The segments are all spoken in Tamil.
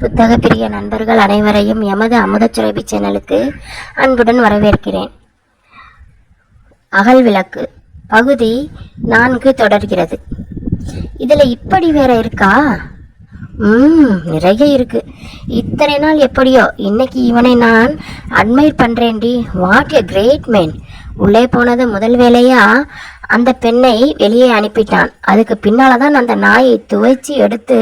புத்தக பிரிய நண்பர்கள் அனைவரையும் எமது அமுதச்சுரபி சேனலுக்கு அன்புடன் வரவேற்கிறேன். அகல் விளக்கு பகுதி நான்கு தொடர்கிறது. இதுல இப்படி வேற இருக்கா? ம் நிறைய இருக்கு. இத்தனை நாள் எப்படியோ இன்னைக்கு இவனை நான் admire பண்றேன்டி. What a great man. உள்ளே போனது முதல் வேலையா? அந்த பெண்ணை வெளியே அனுப்பிட்டான். அதுக்கு பின்னால தான் அந்த நாயை துவைச்சி எடுத்து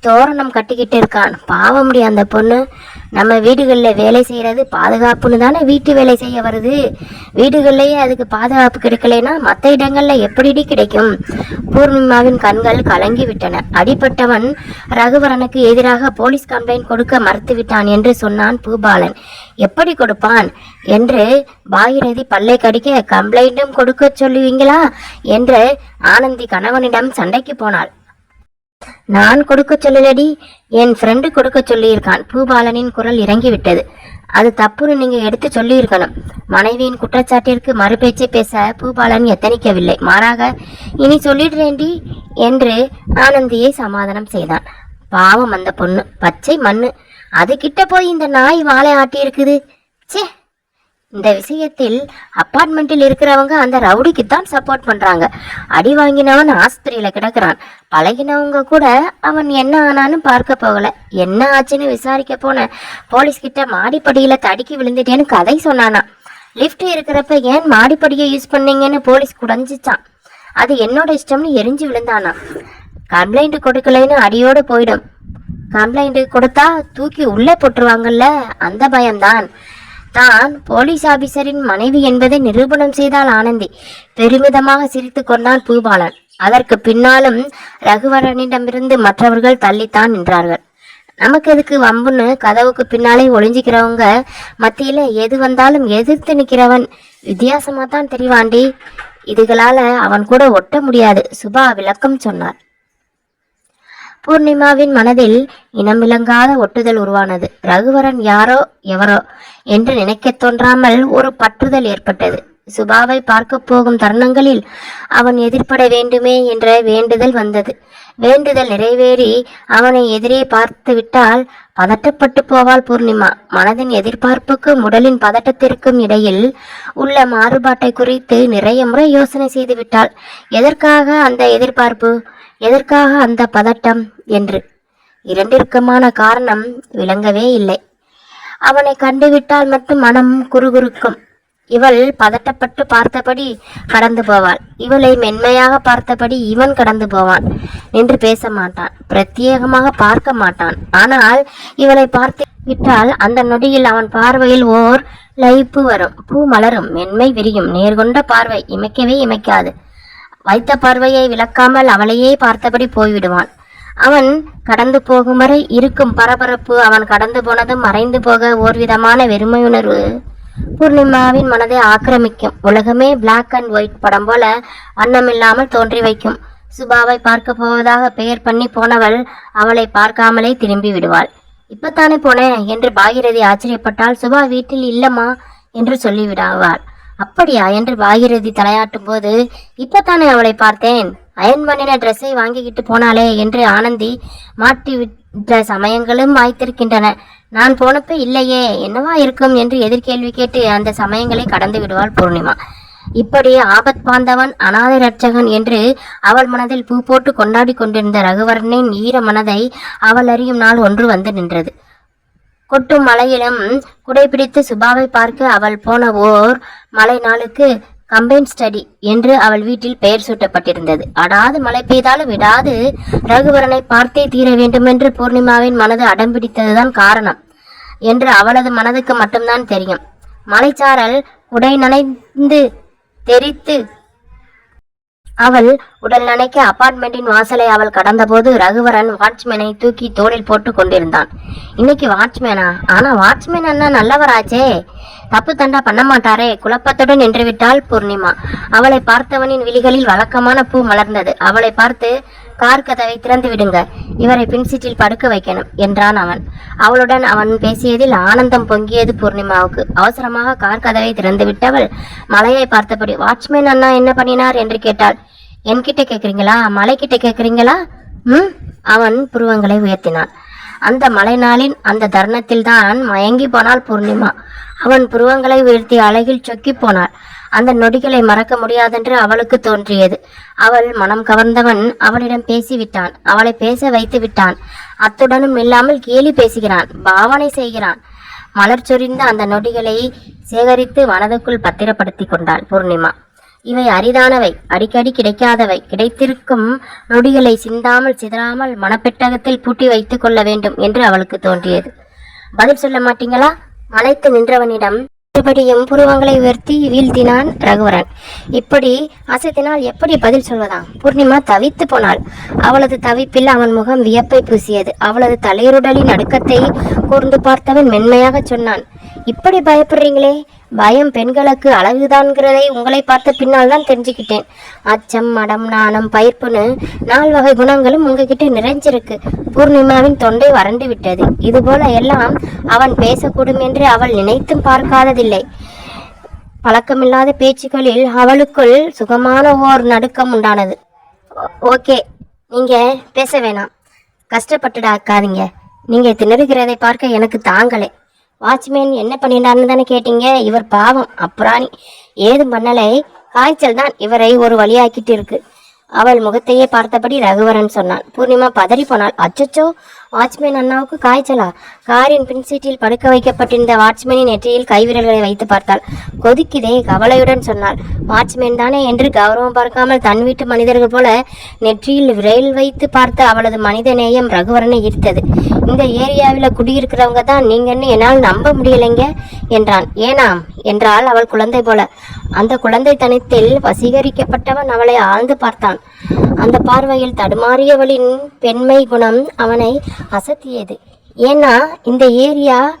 தோரணம் கட்டிக்கிட்டு இருக்கான். பாவம்டி அந்த பொண்ணு. நம்ம வீடுகளில் வேலை செய்கிறது பாதுகாப்புன்னு தானே வீட்டு வேலை செய்ய வருது. வீடுகள்லேயே அதுக்கு பாதுகாப்பு கிடைக்கலைன்னா மற்ற இடங்களில் எப்படிடி கிடைக்கும்? பூர்ணிமாவின் கண்கள் கலங்கி விட்டன. அடிப்பட்டவன் ரகுவரனுக்கு எதிராக போலீஸ் கம்ப்ளைண்ட் கொடுக்க மறுத்துவிட்டான் என்று சொன்னான் பூபாலன். எப்படி கொடுப்பான்? என்று பாகிரதி பல்லை கடிக்க கம்ப்ளைண்ட்டும் கொடுக்க சொல்லுவீங்களா? என்று ஆனந்தி கணவனிடம் சண்டைக்கு போனாள். நான் கொடுக்க சொல்லலடி. என் ஃப்ரெண்டு கொடுக்க சொல்லியிருக்கான். பூபாலனின் குரல் இறங்கி விட்டது அது தப்புன்னு நீங்க எடுத்து சொல்லியிருக்கணும். மனைவியின் குற்றச்சாட்டிற்கு மறுபேச்சை பேச பூபாலன் எத்தனிக்கவில்லை. மாறாக இனி சொல்லிடுறேன்டி என்று ஆனந்தியை சமாதானம் செய்தான். பாவம் அந்த பொண்ணு. பச்சை மண்ணு. அது கிட்ட போய் இந்த நாய் வாழை ஆட்டி இருக்குது ச்சே! இந்த விஷயத்தில் அப்பார்ட்மெண்ட்டில் இருக்கிறவங்க அந்த ரவுடிக்கு தான் சப்போர்ட் பண்றாங்க. அடி வாங்கினவன் ஆஸ்பத்திரியில கிடக்குறான். பழகினவங்க கூட அவன் என்ன ஆனான்னு பார்க்க போகல. என்ன ஆச்சுன்னு விசாரிக்க போன போலீஸ் கிட்ட மாடிப்படியில தடுக்கி விழுந்துட்டேன்னு கதை சொன்னானா. லிஃப்ட் இருக்கிறப்ப ஏன் மாடிப்படியை யூஸ் பண்ணீங்கன்னு போலீஸ் குடஞ்சிச்சான். அது என்னோட இஷ்டம்னு எரிஞ்சு விழுந்தானா. கம்ப்ளைண்ட் கொடுக்கலைன்னு அடியோடு போயிடும். கம்ப்ளைண்ட் கொடுத்தா தூக்கி உள்ளே போட்டுருவாங்கல்ல அந்த பயம்தான். தான் போலீஸ் ஆபீசரின் மனைவி என்பதை நிரூபணம் செய்தால் ஆனந்தி. பெருமிதமாக சிரித்து கொண்டான் பூபாலன். அதற்கு பின்னாலும் ரகுவரனிடமிருந்து மற்றவர்கள் தள்ளித்தான் நின்றார்கள். நமக்கு எதுக்கு வம்புன்னு கதவுக்கு பின்னாலே ஒளிஞ்சிக்கிறவங்க மத்தியில எது வந்தாலும் எதிர்த்து நிற்கிறவன் வித்தியாசமா தான் தெரிவாண்டி. இதுகளால அவன் கூட ஒட்ட முடியாது. சுபா விளக்கம் சொன்னார். பூர்ணிமாவின் மனதில் இனமிலங்காத ஒட்டுதல் உருவானது. ரகுவரன் யாரோ எவரோ என்று நினைக்கத் தோன்றாமல் ஒரு பற்றுதல் ஏற்பட்டது. சுபாவை பார்க்க போகும் தருணங்களில் அவன் எதிர்ப்பட வேண்டுமே என்ற வேண்டுதல் வந்தது. வேண்டுதல் நிறைவேறி அவனை எதிரே பார்த்து விட்டால் பதட்டப்பட்டு போவாள் பூர்ணிமா. மனதின் எதிர்பார்ப்புக்கும் உடலின் பதட்டத்திற்கும் இடையில் உள்ள மாறுபாட்டை குறித்து நிறைய முறை யோசனை செய்து விட்டாள். எதற்காக அந்த எதிர்பார்ப்பு? எதற்காக அந்த பதட்டம் என்று? இரண்டிற்குமான காரணம் விளங்கவே இல்லை. அவனை கண்டுவிட்டால் மட்டும் மனம் குறுகுறுக்கும். இவள் பதட்டப்பட்டு பார்த்தபடி கடந்து போவாள். இவளை மென்மையாக பார்த்தபடி இவன் கடந்து போவான். என்று பேச மாட்டான். பிரத்யேகமாக பார்க்க மாட்டான். ஆனால் இவளை பார்த்து விட்டால் அந்த நொடியில் அவன் பார்வையில் ஓர் லைப்பு வரும். பூ மலரும். மென்மை விரியும். நேர்கொண்ட பார்வை. இமைக்கவே இமைக்காது. வைத்த பார்வையை விளக்காமல் அவளையே பார்த்தபடி போய்விடுவான் அவன் கடந்து போகும் வரை இருக்கும் பரபரப்பு அவன் கடந்து போனதும் மறைந்து போக ஓர்விதமான வெறுமையுணர்வு பூர்ணிமாவின் மனதை ஆக்கிரமிக்கும். உலகமே பிளாக் அண்ட் ஒயிட் படம் போல வண்ணமில்லாமல் தோன்றி வைக்கும். சுபாவை பார்க்க போவதாக பெயர் பண்ணி போனவள் அவளை பார்க்காமலே திரும்பி விடுவாள். இப்பத்தானே போனேன் என்று பாகிரதி ஆச்சரியப்பட்டால் சுபா வீட்டில் இல்லம்மா என்று சொல்லிவிடாவாள். அப்படியா என்று பாகிரதி தலையாட்டும் போது இப்பத்தானே அவளை பார்த்தேன். அயன் பண்ணின ட்ரெஸ்ஸை வாங்கிக்கிட்டு போனாளே என்று ஆனந்தி மாட்டி விட்ட சமயங்களும் வாய்த்திருக்கின்றன நான் போனப்ப இல்லையே என்னவா இருக்கும் என்று எதிர்கேள்வி கேட்டு அந்த சமயங்களை கடந்து விடுவாள் பூர்ணிமா. இப்படி ஆபத் பாந்தவன் அனாதை ரட்சகன் என்று அவள் மனதில் பூ போட்டு கொண்டாடி கொண்டிருந்த ரகுவரனின் ஈர மனதை அவள் அறியும் நாள் ஒன்று வந்து நின்றது. கொட்டும் மலையிலும் குடைபிடித்து சுபாவை பார்க்க அவள் போன ஓர் மலை நாளுக்கு கம்பைன் ஸ்டடி என்று அவள் வீட்டில் பெயர் சூட்டப்பட்டிருந்தது. அடாது மழை பெய்தாலும் விடாது ரகுவரனை பார்த்தே தீர வேண்டுமென்று பூர்ணிமாவின் மனது அடம்பிடித்ததுதான் காரணம் என்று அவளது மனதுக்கு மட்டும்தான் தெரியும். மலைச்சாரல் குடை நனைந்து தெரித்து அவள் உடல் நனைக்க அபார்ட்மெண்டின் வாசலை அவள் கடந்தபோது ரகுவரன் வாட்ச்மேனை தூக்கி தோளில் போட்டு கொண்டிருந்தான். இன்னைக்கு வாட்ச்மேனா? ஆனா வாட்ச்மேன் அண்ணா நல்லவராச்சே. தப்பு தண்டா பண்ண மாட்டாரே. குழப்பத்துடன் நின்றுவிட்டாள் பூர்ணிமா. அவளை பார்த்தவனின் விழிகளில் வழக்கமான பூ மலர்ந்தது. அவளை பார்த்து கார் கதவை திறந்து விடுங்க. இவரை பின்சீட்டில் படுக்க வைக்கணும் என்றான் அவன். அவளுடன் அவன் பேசியதில் ஆனந்தம் பொங்கியது பூர்ணிமாவுக்கு. அவசரமாக கார் கதவை திறந்து விட்டவள் மலையை பார்த்தபடி வாட்ச்மேன் அண்ணா என்ன பண்ணினார்? என்று கேட்டாள். என்கிட்ட கேட்குறீங்களா மலை கிட்ட ம் அவன் புருவங்களை உயர்த்தினான். அந்த மலை நாளின் அந்த தருணத்தில்தான் மயங்கி போனாள் பூர்ணிமா. அவன் புருவங்களை உயர்த்தி அழகில் சொக்கி போனாள். அந்த நொடிகளை மறக்க முடியாதென்று அவளுக்கு தோன்றியது. அவள் மனம் கவர்ந்தவன் அவளிடம் பேசிவிட்டான். அவளை பேச வைத்து விட்டான். அத்துடனும் இல்லாமல் கேலி பேசுகிறான். பாவனை செய்கிறான். மலர் சொரிந்த அந்த நொடிகளை சேகரித்து மனதுக்குள் பத்திரப்படுத்தி கொண்டாள் பூர்ணிமா. இவை அரிதானவை. அடிக்கடி கிடைக்காதவை. கிடைத்திருக்கும் நொடிகளை சிந்தாமல் சிதறாமல் மனப்பெட்டகத்தில் பூட்டி வைத்துக் கொள்ள வேண்டும் என்று அவளுக்கு தோன்றியது. பதில் சொல்ல மாட்டீங்களா? மலைத்து நின்றவனிடம் மறுபடியும் புருவங்களை உயர்த்தி வீழ்த்தினான் ரகுவரன். இப்படி அசத்தினால் எப்படி பதில் சொல்வதாம்? பூர்ணிமா தவித்து போனாள். அவளது தவிப்பில் அவன் முகம் வியப்பை பூசியது. அவளது தலையுருடலின் அடுக்கத்தை கூர்ந்து பார்த்தவன் மென்மையாக சொன்னான். இப்படி பயப்படுறீங்களே? பயம் பெண்களுக்கு அழகுதான்கிறதை உங்களை பார்த்த பின்னால் தான் தெரிஞ்சுக்கிட்டேன். அச்சம் மடம் நாணம் பயிர்ப்புன்னு நால் வகை குணங்களும் உங்ககிட்ட நிறைஞ்சிருக்கு. பூர்ணிமாவின் தொண்டை வறண்டு விட்டது. இதுபோல எல்லாம் அவன் பேசக்கூடும் என்று அவள் நினைத்தும் பார்க்காததில்லை. பழக்கமில்லாத பேச்சுக்களில் அவளுக்குள் சுகமான ஓர் நடுக்கம் உண்டானது. "ஓ- ஓகே நீங்க பேச வேணாம். கஷ்டப்பட்டுடாக்காதீங்க நீங்க திணறுகிறதை பார்க்க எனக்கு தாங்களே வாட்ச்மேன் என்ன பண்ணிட்டான்னு தானே கேட்டீங்க? இவர் பாவம் அப்புறாணி. ஏதும் பண்ணலை. காய்ச்சல் தான் இவரை ஒரு வழியாக்கிட்டு இருக்கு. அவள் முகத்தையே பார்த்தபடி ரகுவரன் சொன்னான். பூர்ணிமா பதறி போனாள். அச்சச்சோ வாட்ச்மேன் அண்ணாவுக்கு காய்ச்சலா காரின் பின் சீட்டில் படுக்க வைக்கப்பட்டிருந்த வாட்ச்மேனின் நெற்றியில் கைவிரல்களை வைத்து பார்த்தாள். கொதிக்குதே கவலையுடன் சொன்னாள். வாட்ச்மேன் தானே என்று கௌரவம் பார்க்காமல் தன் வீட்டு மனிதர்கள் போல நெற்றியில் விரையில் வைத்து பார்த்த அவளது மனித நேயம் ரகுவரனை ஈர்த்தது. இந்த ஏரியாவில் குடியிருக்கிறவங்க தான் நீங்கன்னு என்னால் நம்ப முடியலைங்க என்றான். ஏனாம்? என்றால் அவள் குழந்தை போல. அந்த குழந்தை தனித்தில் வசீகரிக்கப்பட்டவன் அவளை ஆழ்ந்து பார்த்தான். அந்த பார்வையில் தடுமாறியவளின் பெண்மை குணம் அவனை அசத்தியது. ஏன்னா இந்த ஏரியா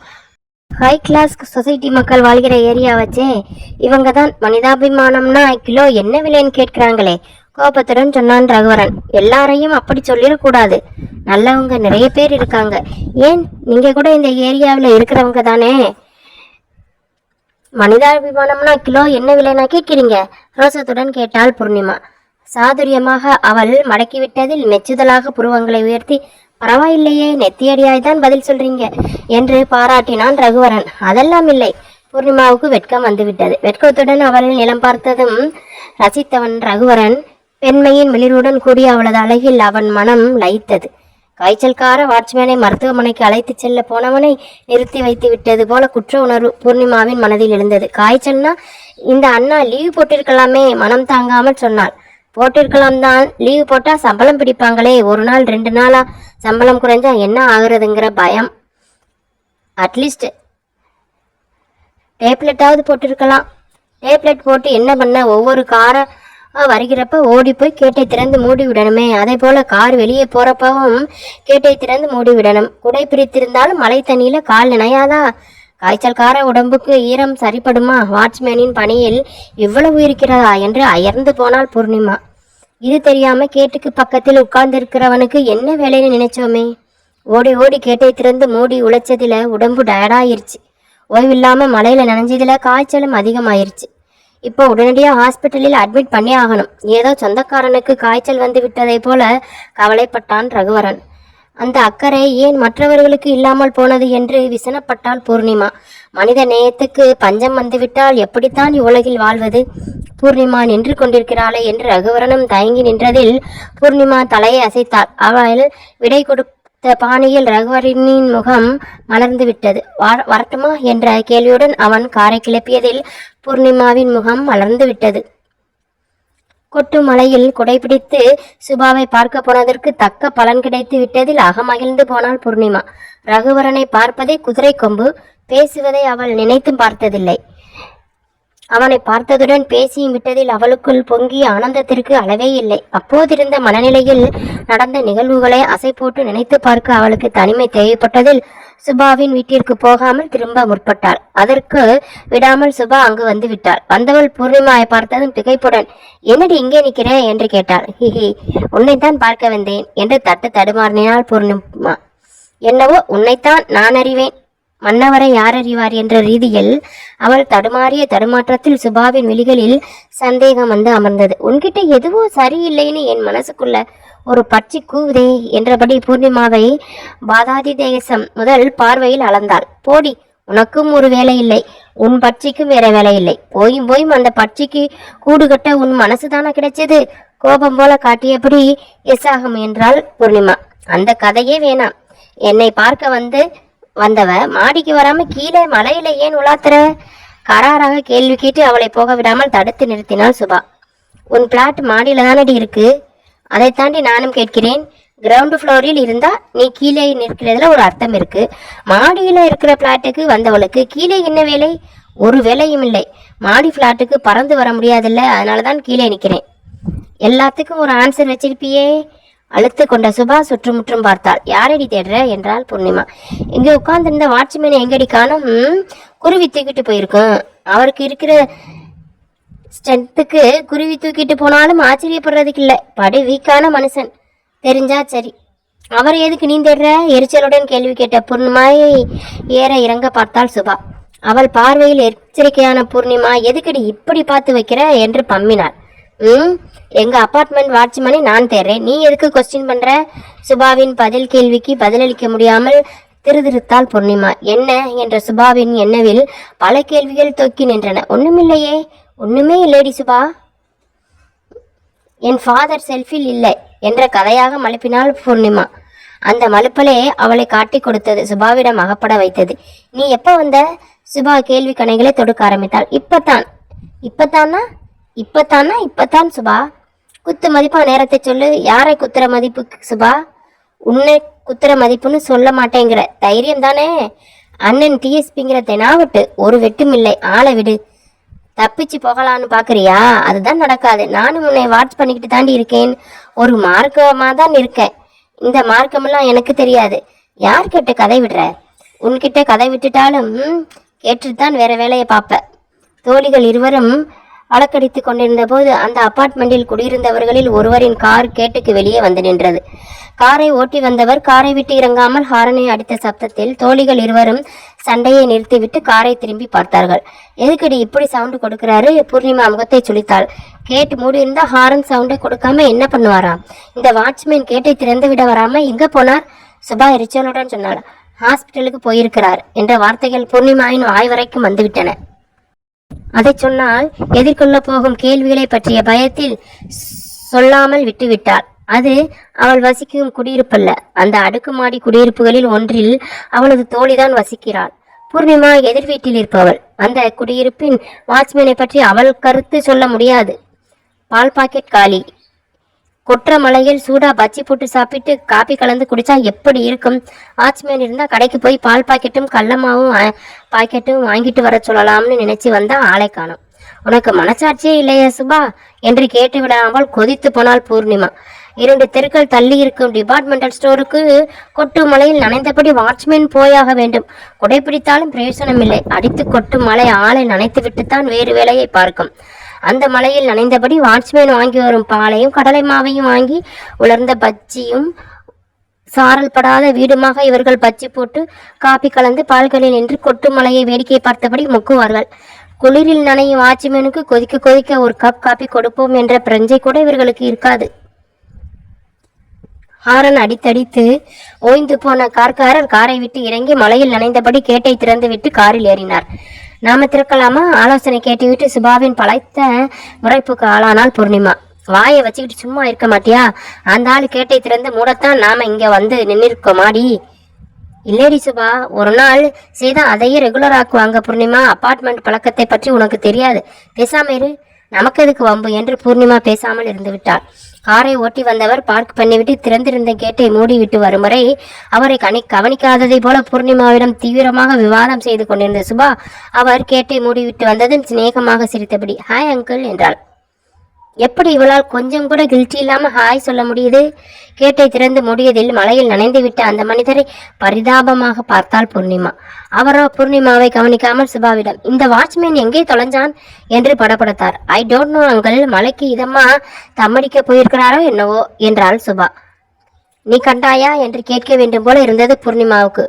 ஹை கிளாஸ் சொசைட்டி மக்கள் வாழ்கிற ஏரியா வச்சே இவங்க தான் மனிதாபிமானம்னா கிலோ என்ன விலைன்னு கேட்கிறாங்களே. கோபத்துடன் சொன்னான் ரகுவரன். எல்லாரையும் அப்படி சொல்லிடக்கூடாது. நல்லவங்க நிறைய பேர் இருக்காங்க. ஏன்? நீங்க கூட இந்த ஏரியாவில் இருக்கிறவங்க தானே. மனிதாபிமானம்னா கிலோ என்ன விலைனா கேட்கிறீங்க? ரோசத்துடன் கேட்டாள் பூர்ணிமா. சாதுரியமாக அவள் மடக்கிவிட்டதில் மெச்சுதலாக புருவங்களை உயர்த்தி பரவாயில்லையே நெத்தியடியாய் தான் பதில் சொல்றீங்க என்று பாராட்டினான் ரகுவரன். அதெல்லாம் இல்லை. பூர்ணிமாவுக்கு வெட்கம் வந்துவிட்டது. வெட்கத்துடன் அவள் நிலம் பார்த்ததும் ரசித்தவன் ரகுவரன் பெண்மையின் மிளிருடன் கூடிய அவளது அழகில் அவன் மனம் லயித்தது. காய்ச்சல்கார வாட்ச்மேனை மருத்துவமனைக்கு அழைத்து செல்ல போனவனை நிறுத்தி வைத்து விட்டது போல குற்ற உணர்வு பூர்ணிமாவின் மனதில் எழுந்தது. காய்ச்சல்னா இந்த அண்ணா லீவ் போட்டிருக்கலாமே மனம் தாங்காமல் சொன்னாள். போட்டிருக்கலாம் தான் லீவ் போட்டால் சம்பளம் பிடிப்பாங்களே. ஒரு நாள் ரெண்டு நாளாக சம்பளம் குறைஞ்சா என்ன ஆகுறதுங்கிற பயம். அட்லீஸ்ட் டேப்லெட்டாவது போட்டிருக்கலாம். டேப்லெட் போட்டு என்ன பண்ண? ஒவ்வொரு காரை வருகிறப்ப ஓடி போய் கேட்டை திறந்து மூடி விடணுமே. அதே போல கார் வெளியே போறப்பவும் கேட்டை திறந்து மூடி விடணும். குடை பிரித்திருந்தாலும் மழை தண்ணியில கால் நினையாதா? காய்ச்சல்கார உடம்புக்கு ஈரம் சரிப்படுமா? வாட்ச்மேனின் பணியில் இவ்வளவு இருக்கிறதா? என்று அயர்ந்து போனால் பூர்ணிமா. இது தெரியாம கேட்டுக்கு பக்கத்தில் உட்கார்ந்திருக்கிறவனுக்கு என்ன வேலைன்னு நினைச்சோமே? ஓடி ஓடி கேட்டை திறந்து மூடி உழைச்சதுல உடம்பு டயர்டாயிருச்சு. ஓய்வில்லாம மலையில நனைஞ்சதுல காய்ச்சலும் அதிகமாயிருச்சு. இப்போ உடனடியாக ஹாஸ்பிட்டலில் அட்மிட் பண்ணி ஆகணும். ஏதோ சொந்தக்காரனுக்கு காய்ச்சல் வந்து விட்டதை போல கவலைப்பட்டான் ரகுவரன். அந்த அக்கறை ஏன் மற்றவர்களுக்கு இல்லாமல் போனது என்று விசனப்பட்டாள் பூர்ணிமா. மனித நேயத்துக்கு பஞ்சம் வந்துவிட்டால் எப்படித்தான் இவ்வுலகில் வாழ்வது? பூர்ணிமா நின்று கொண்டிருக்கிறாளே என்று ரகுவரனும் தயங்கி நின்றதில் பூர்ணிமா தலையை அசைத்தாள். அவள் விடை கொடுத்த பாணியில் ரகுவரனின் முகம் மலர்ந்து விட்டது. வரட்டுமா? என்ற கேள்வியுடன் அவன் காரை கிளப்பியதில் பூர்ணிமாவின் முகம் மலர்ந்து விட்டது. கொட்டு மலையில் குடைபிடித்து சுபாவை பார்க்க போனதற்கு தக்க பலன் கிடைத்து விட்டதில் அகமகிழ்ந்து போனாள் பூர்ணிமா. ரகுவரனை பார்ப்பதே குதிரை கொம்பு. பேசுவதை அவள் நினைத்தும் பார்த்ததில்லை. அவனை பார்த்ததுடன் பேசியும் விட்டதில் அவளுக்குள் பொங்கிய ஆனந்தத்திற்கு அளவே இல்லை. அப்போதிருந்த மனநிலையில் நடந்த நிகழ்வுகளை அசை போட்டு நினைத்து பார்க்க அவளுக்கு தனிமை தேவைப்பட்டதில் சுபாவின் வீட்டிற்கு போகாமல் திரும்ப முற்பட்டாள். அதற்கு விடாமல் சுபா அங்கு வந்து விட்டாள். வந்தவள் பூர்ணிமாவை பார்த்ததும் திகைப்புடன் என்னடி இங்கே நிற்கிறேன் என்று கேட்டாள். ஹிஹி உன்னைத்தான் பார்க்க வந்தேன் என்று தட்டு தடுமாறினாள் பூர்ணிமா. என்னவோ உன்னைத்தான் நான் அறிவேன் மன்னவரை யார் அறிவார் என்ற ரீதியில் அவள் தடுமாறிய தடுமாற்றத்தில் சுபாவின் விழிகளில் சந்தேகம் வந்து அமர்ந்தது. உன்கிட்ட எதுவோ சரியில்லைன்னு என் மனசுக்குள்ள ஒரு பட்சி கூவுதே என்றபடி பூர்ணிமாவை பாதாதி தேசம் முதல் பார்வையில் அளந்தாள். போடி உனக்கும் ஒரு வேலை இல்லை உன் பட்சிக்கும் வேற வேலை இல்லை. போயும் போயும் அந்த பட்சிக்கு கூடு கட்ட உன் மனசுதானா கிடைச்சது? கோபம் போல காட்டியபடி எஸ் ஆகும் என்றாள் பூர்ணிமா. அந்த கதையே வேணாம். என்னை பார்க்க வந்து வந்தவ மாடிக்கு வராம கீழே மலையில ஏன் உலாத்துற? கராராக கேள்வி கேட்டு அவளை போக விடாமல் தடுத்து நிறுத்தினாள் சுபா. உன் பிளாட் மாடியில தானடி இருக்கு? அதை தாண்டி நானும் கேட்கிறேன். கிரவுண்ட் ஃப்ளோரில் இருந்தா நீ கீழே நிற்கிறதுல ஒரு அர்த்தம் இருக்கு. மாடியில இருக்கிற பிளாட்டுக்கு வந்தவளுக்கு கீழே என்ன வேலை? ஒரு வேலையும் இல்லை. மாடி பிளாட்டுக்கு பறந்து வர முடியாதுல்ல அதனால தான் கீழே நிற்கிறேன் எல்லாத்துக்கும் ஒரு ஆன்சர் வச்சிருப்பியே. அழுத்து கொண்ட சுபா சுற்றுமுற்றும் பார்த்தாள். யாரடி தேடுற? என்றாள் பூர்ணிமா. இங்கே உட்கார்ந்திருந்த வாட்ச்மேனை எங்கடி காணும்? குருவி தூக்கிட்டு போயிருக்கும். அவருக்கு இருக்கிற ஸ்ட்ரென்த்துக்கு குருவி தூக்கிட்டு போனாலும் ஆச்சரியப்படுறதுக்கு இல்லை. படு வீக்கான மனுஷன். தெரிஞ்சா சரி. அவர் எதுக்கு நீ தேடுற? எரிச்சலுடன் கேள்வி கேட்ட பூர்ணிமாயை ஏற இறங்க பார்த்தாள் சுபா. அவள் பார்வையில் எச்சரிக்கையான பூர்ணிமா எதுக்கடி இப்படி பார்த்து வைக்கிற? என்று பம்மினாள். ம்? எங்க அபார்ட்மெண்ட் வாட்ச்மேனை நான் தேடுறேன் நீ எதுக்கு கொஸ்டின் பண்ற? சுபாவின் பதில் கேள்விக்கு பதிலளிக்க முடியாமல் திருதிருத்தால் பூர்ணிமா. என்ன? என்ற சுபாவின் எண்ணவில் பல கேள்விகள் தொக்கி நின்றன. ஒண்ணுமில்லையே. ஒண்ணுமே இல்லைடி சுபா. என் ஃபாதர் செல்ஃபில் இல்லை என்ற கதையாக மழுப்பினாள் பூர்ணிமா. அந்த மழுப்பலே அவளை காட்டி கொடுத்தது. சுபாவிடம் அகப்பட வைத்தது. நீ எப்போ வந்த? சுபா கேள்வி கணைகளை தொடுக்க ஆரம்பித்தாள். இப்பத்தான். இப்பத்தானா? இப்பத்தானா இப்பத்தான் சுபா. குத்து மதிப்பா நேரத்தை சொல்லு. யாரை குத்துற மதிப்பு சுபா? உன்னை குத்துற மதிப்புன்னு சொல்ல மாட்டேங்கிற. தைரியம் தானே? அண்ணன் டிஎஸ்பிங்கிற தெனாவட்டு. ஒரு வெட்டும் இல்லை. ஆளை விடு. தப்பிச்சு போகலான்னு பாக்குறியா? அதுதான் நடக்காது. நானும் உன்னை வாட்ச் பண்ணிக்கிட்டு தாண்டி இருக்கேன். ஒரு மார்க்கமா தான் இருக்கேன். இந்த மார்க்கமெல்லாம் எனக்கு தெரியாது. யார் கேட்ட கதை விடுற? உன்கிட்ட கதை விட்டுட்டாலும் கேட்டுட்டு கேட்டுத்தான் வேற வேலையை பார்ப்ப தோழிகள் இருவரும் அலக்கடித்துக் கொண்டிருந்த போது அந்த அபார்ட்மெண்டில் குடியிருந்தவர்களில் ஒருவரின் கார் கேட்டுக்கு வெளியே வந்து நின்றது. காரை ஓட்டி வந்தவர் காரை விட்டு இறங்காமல் ஹாரனை அடித்த சப்தத்தில் தோழிகள் இருவரும் சண்டையை நிறுத்திவிட்டு காரை திரும்பி பார்த்தார்கள். எதுக்கடி இப்படி சவுண்டு கொடுக்கிறாரு? பூர்ணிமா முகத்தை சுளித்தாள் கேட் மூடி இருந்தா ஹாரன் சவுண்டை கொடுக்காம என்ன பண்ணுவாராம்? இந்த வாட்ச்மேன் கேட்டை திறந்து விட வராம எங்க போனார்? சுபா எரிச்சலுடன் சொன்னாள். ஹாஸ்பிட்டலுக்கு போயிருக்கிறார் என்ற வார்த்தைகள் பூர்ணிமாவின் வாய் வரைக்கும் வந்துவிட்டன. அதை சொன்னால் எதிர்கொள்ள போகும் கேள்விகளை பற்றிய பயத்தில் சொல்லாமல் விட்டுவிட்டாள். அது அவள் வசிக்கும் குடியிருப்பல்ல. அந்த அடுக்குமாடி குடியிருப்புகளில் ஒன்றில் அவளது தோழிதான் வசிக்கிறாள். பூர்ணிமா எதிர் வீட்டில் இருப்பவள். அந்த குடியிருப்பின் வாட்ச்மேனை பற்றி அவள் கருத்து சொல்ல முடியாது. பால் பாக்கெட் காலி. கொற்ற மலையில் சூடா பஜ்ஜி போட்டு சாப்பிட்டு காபி கலந்து குடிச்சா எப்படி இருக்கும்? வாட்ச்மேன் இருந்தா கடைக்கு போய் பால் பாக்கெட்டும் கள்ளமாவும் பாக்கெட்டும் வாங்கிட்டு வர சொல்லலாம்னு நினைச்சு வந்தா ஆளை காணும். உனக்கு மனசாட்சியே இல்லையா சுபா என்று கேட்டு விடாமல் கொதித்து போனாள் பூர்ணிமா. இரண்டு தெருக்கள் தள்ளி இருக்கும் டிபார்ட்மெண்டல் ஸ்டோருக்கு கொட்டு மலையில் நனைந்தபடி வாட்ச்மேன் போயாக வேண்டும். குடைப்பிடித்தாலும் பிரயோசனம் இல்லை அடித்து கொட்டு மலை ஆளை நனைத்து விட்டுத்தான் வேறு வேலையை பார்க்கும். அந்த மலையில் நனைந்தபடி வாட்ச்மேன் வாங்கி வரும் பாலையும் கடலை மாவையும் வாங்கி உலர்ந்த பஜ்ஜியும் சாரல் படாத வீடுமாக இவர்கள் பச்சி போட்டு காப்பி கலந்து பால்களில் நின்று கொட்டு மலையை வேடிக்கை பார்த்தபடி முக்குவார்கள். குளிரில் நனையும் வாட்ச்மேனுக்கு கொதிக்க கொதிக்க ஒரு கப் காப்பி கொடுப்போம் என்ற பிரஞ்சை கூட இவர்களுக்கு இருக்காது. ஹாரன் அடித்தடித்து ஓய்ந்து போன கார்காரர் காரை விட்டு இறங்கி மலையில் நனைந்தபடி கேட்டை திறந்து விட்டு காரில் ஏறினார். நாம திறக்கலாமா? ஆலோசனை கேட்டுவிட்டு சுபாவின் பழைத்த முறைப்புக்கு ஆளானால் பூர்ணிமா. வாயை வச்சுக்கிட்டு சும்மா இருக்க மாட்டியா? அந்த ஆள் கேட்டை திறந்து மூடத்தான் நாம இங்க வந்து நின்று மாடி இல்லேடி சுபா ஒரு நாள் செய்தா அதையே ரெகுலர் ஆக்குவாங்க பூர்ணிமா. அப்பார்ட்மெண்ட் பழக்கத்தை பற்றி உனக்கு தெரியாது. பேசாம இரு. நமக்கு எதுக்கு வம்பு என்று பூர்ணிமா பேசாமல் இருந்து விட்டாள். காரை ஓட்டி வந்தவர் பார்க் பண்ணிவிட்டு திறந்திருந்த கேட்டை மூடிவிட்டு வரும் வரை அவரை கணி கவனிக்காததை போல பூர்ணிமாவிடம் தீவிரமாக விவாதம் செய்து கொண்டிருந்த சுபா அவர் கேட்டை மூடிவிட்டு வந்ததும் சிநேகமாக சிரித்தபடி ஹாய் அங்கிள் என்றாள். எப்படி இவளால் கொஞ்சம் கூட கில்ட்டி இல்லாம ஹாய் சொல்ல முடியுது? கேட்டை திறந்து முடியதில் மலையில் நனைந்து விட்ட அந்த மனிதரை பரிதாபமாக பார்த்தாள் பூர்ணிமா. அவரோ பூர்ணிமாவை கவனிக்காமல் சுபாவிடம் இந்த வாட்ச்மேன் எங்கே தொலைஞ்சான்? என்று படபடத்தார். ஐ டோன்ட் நோ அங்கள் மலைக்கு இதம்மா தம்மடிக்க போயிருக்கிறாரோ என்னவோ? என்றாள் சுபா. நீ கண்டாயா? என்று கேட்க வேண்டும் போல இருந்தது பூர்ணிமாவுக்கு.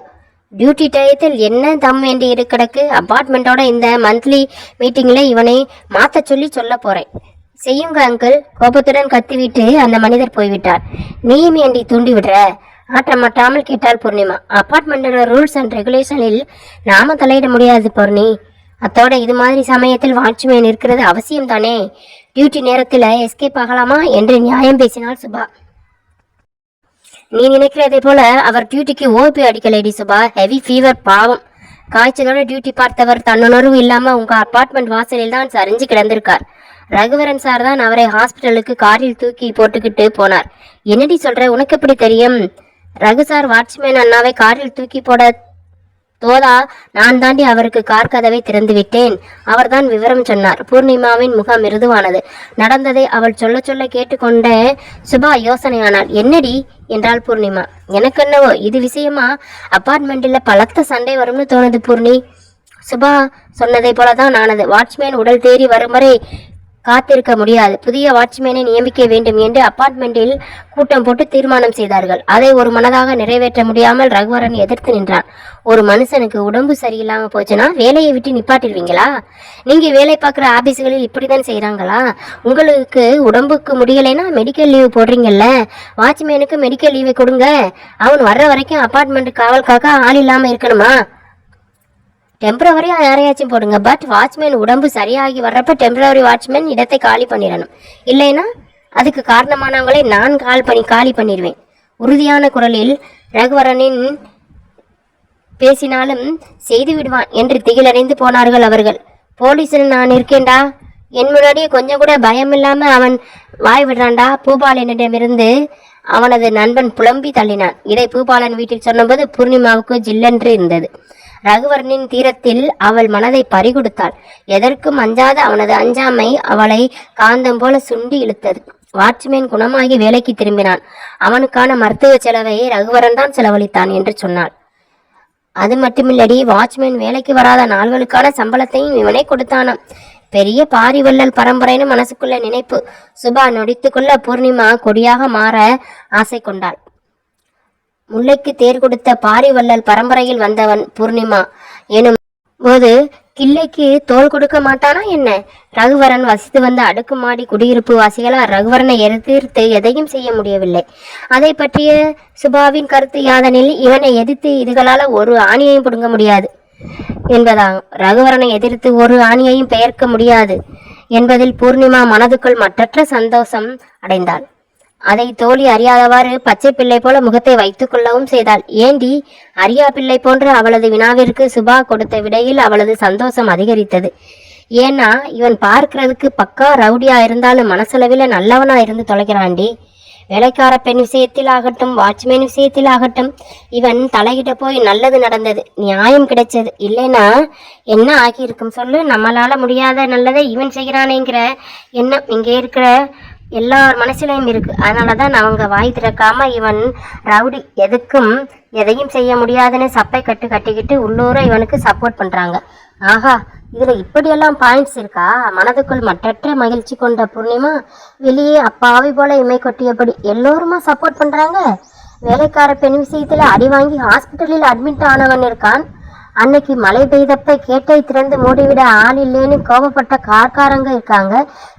டியூட்டி டயத்தில் என்ன தம் வேண்டி இரு கிடக்கு? அபார்ட்மெண்ட்டோட இந்த மந்த்லி மீட்டிங்கில் இவனை மாற்ற சொல்லி சொல்ல போகிறேன் செய்யுங்க அங்கிள் கோபத்துடன் கத்திவிட்டு அந்த மனிதர் போய்விட்டார். நீயும் ஏண்டி தூண்டி விடுற ஆற்றமாட்டாமல் கேட்டால் பூர்ணிமா. அப்பார்ட்மெண்டோட ரூல்ஸ் அண்ட் ரெகுலேஷனில் நாம தலையிட முடியாது பூர்ணி. அத்தோட இது மாதிரி சமயத்தில் வாட்ச்மேன் இருக்கிறது அவசியம் தானே டியூட்டி நேரத்தில் எஸ்கேப் ஆகலாமா என்று நியாயம் பேசினாள் சுபா. நீ நினைக்கிறதை போல அவர் டியூட்டிக்கு ஓபி அடிக்கலடி சுபா. ஹெவி ஃபீவர் பாவம். காய்ச்சலோட டியூட்டி பார்த்தவர் தன்னுணர்வு இல்லாம உங்க அப்பார்ட்மெண்ட் வாசலில் தான் சரிஞ்சு கிடந்திருக்கார். ரகுவரன் சார் தான் அவரை ஹாஸ்பிட்டலுக்கு காரில் தூக்கி போட்டுக்கிட்டு போனார். என்னடி சொல்ற? உனக்கு எப்படி தெரியும்? ரகு சார் வாட்ச்மேன் அண்ணாவை காரில் தூக்கி போட தோதா நான் தாண்டி அவருக்கு கார் கதவை திறந்து விட்டேன். அவர்தான் விவரம் சொன்னார். பூர்ணிமாவின் முகம் மிருதுவானது. நடந்ததை அவள் சொல்ல சொல்ல கேட்டுக்கொண்ட சுபா யோசனையானாள். என்னடி? என்றாள் பூர்ணிமா. எனக்கு என்னவோ? இது விஷயமா? அப்பார்ட்மெண்ட்டில் பலத்த சண்டை வரும்னு தோணுது பூர்ணி. சுபா சொன்னதை போலதான் ஆனது. வாட்ச்மேன் உடல் தேறி வரும் வரை காத்திருக்க முடியாது. புதிய வாட்ச்மேனை நியமிக்க வேண்டும் என்று அப்பார்ட்மெண்டில் கூட்டம் போட்டு தீர்மானம் செய்தார்கள். அதை ஒரு மனதாக நிறைவேற்ற முடியாமல் ரகுவரன் எதிர்த்து நின்றான். ஒரு மனுஷனுக்கு உடம்பு சரியில்லாம போச்சுன்னா வேலையை விட்டு நிப்பாட்டிடுவீங்களா? நீங்க வேலை பார்க்குற ஆபீஸ்களில் இப்படிதான் செய்யறாங்களா உங்களுக்கு உடம்புக்கு முடியலைன்னா மெடிக்கல் லீவ் போடுறீங்கல்ல. வாட்ச்மேனுக்கு மெடிக்கல் லீவை கொடுங்க. அவன் வர்ற வரைக்கும் அப்பார்ட்மெண்ட் காவல் காக்க ஆள் இல்லாம இருக்கணுமா? டெம்பரவரியாக யாரையாச்சும் போடுங்க. பட் வாட்ச்மேன் உடம்பு சரியாகி வர்றப்ப டெம்பரவரி வாட்ச்மேன் இடத்தை காலி பண்ணிடணும். இல்லைன்னா அதுக்கு காரணமானவங்களை நான் கால் பண்ணி காலி பண்ணிடுவேன். உறுதியான குரலில் ரகுவரனின் பேசினாலும் செய்து விடுவான் என்று திகிலடைந்து போனார்கள் அவர்கள். போலீஸில் நான் இருக்கேன்டா. என் முன்னாடியே கொஞ்சம் கூட பயம் இல்லாமல் அவன் வாய் விடுறான்டா. பூபாலனிடமிருந்து அவனது நண்பன் புலம்பி தள்ளினான். இதை பூபாலன் வீட்டில் சொன்னபோது பூர்ணிமாவுக்கு ஜில்லென்று இருந்தது. ரகுவரனின் தீரத்தில் அவள் மனதை பறிகொடுத்தாள். எதற்கும் அஞ்சாத அவனது அஞ்சாமை அவளை காந்தம் போல சுண்டி இழுத்தது. வாட்ச்மேன் குணமாகி வேலைக்கு திரும்பினான். அவனுக்கான மருத்துவ செலவை ரகுவரன் தான் செலவழித்தான் என்று சொன்னாள். அது மட்டுமில்லடி வாட்ச்மேன் வேலைக்கு வராத நாள்களுக்கான சம்பளத்தையும் இவனே கொடுத்தானாம். பெரிய பாரிவள்ளல் பரம்பரைன்னு மனசுக்குள்ள நினைப்பு. சுபா நொடித்துக்குள்ள பூர்ணிமா கொடியாக மாற ஆசை கொண்டாள். முல்லைக்கு தேர் கொடுத்த பாரிவள்ளல் பரம்பரையில் வந்தவன் பூர்ணிமா எனும் போது கிள்ளைக்கு தோல் கொடுக்க மாட்டானா என்ன? ரகுவரன் வசித்து வந்த அடுக்குமாடி குடியிருப்பு வாசிகளால் ரகுவரனை எதிர்த்து எதையும் செய்ய முடியவில்லை. அதை பற்றிய சுபாவின் கருத்து யாதனில் இவனை எதிர்த்து இதுகளால் ஒரு ஆணியையும் பிடுங்க முடியாது என்பதாகும் ரகுவரனை எதிர்த்து ஒரு ஆணியையும் பெயர்க்க முடியாது என்பதில் பூர்ணிமா மனதுக்குள் மற்றற்ற சந்தோஷம் அடைந்தாள். அதை தோழி அறியாதவாறு பச்சை பிள்ளை போல முகத்தை வைத்துக் கொள்ளவும் செய்தாள். ஏண்டி அரியா பிள்ளை போன்ற அவளது வினாவிற்கு சுபா கொடுத்த விடையில் அவளது சந்தோஷம் அதிகரித்தது. ஏன்னா இவன் பார்க்கிறதுக்கு பக்கா ரவுடியா இருந்தாலும் மனசளவில் நல்லவனா இருந்து தொலைக்கிறான்டி வேலைக்கார பெண் விஷயத்தில் ஆகட்டும் வாட்ச்மேன் விஷயத்தில் ஆகட்டும் இவன் தலையிட்ட போய் நல்லது நடந்தது நியாயம் கிடைச்சது. இல்லைன்னா என்ன ஆகியிருக்கும்? சொல்லு நம்மளால முடியாத நல்லதை இவன் செய்கிறானேங்கிற எண்ணம் இங்கே இருக்கிற எல்லார் மனசுலையும் இருக்கு. அதனால தான் அவங்க வாய் திறக்காம இவன் ரவுடி எதுக்கும் எதையும் செய்ய முடியாதுன்னு சப்பை கட்டு கட்டிக்கிட்டு உள்ளூர இவனுக்கு சப்போர்ட் பண்றாங்க. ஆஹா இதுல இப்படியெல்லாம் பாயிண்ட்ஸ் இருக்கா? மனதுக்குள் மற்றற்ற மகிழ்ச்சி கொண்ட பூர்ணிமா வெளியே அப்பாவி போல இமை கொட்டியபடி எல்லோருமா சப்போர்ட் பண்றாங்க? வேலைக்கார பெண் விஷயத்துல அடி வாங்கி ஹாஸ்பிட்டலில் அட்மிட் ஆனவன் இருக்கான். அன்னைக்கு மழை பெய்தப்ப கேட்டை திறந்து மூடிவிட ஆள் இல்லைன்னு கோபப்பட்ட கார்காரங்க இருக்காங்க.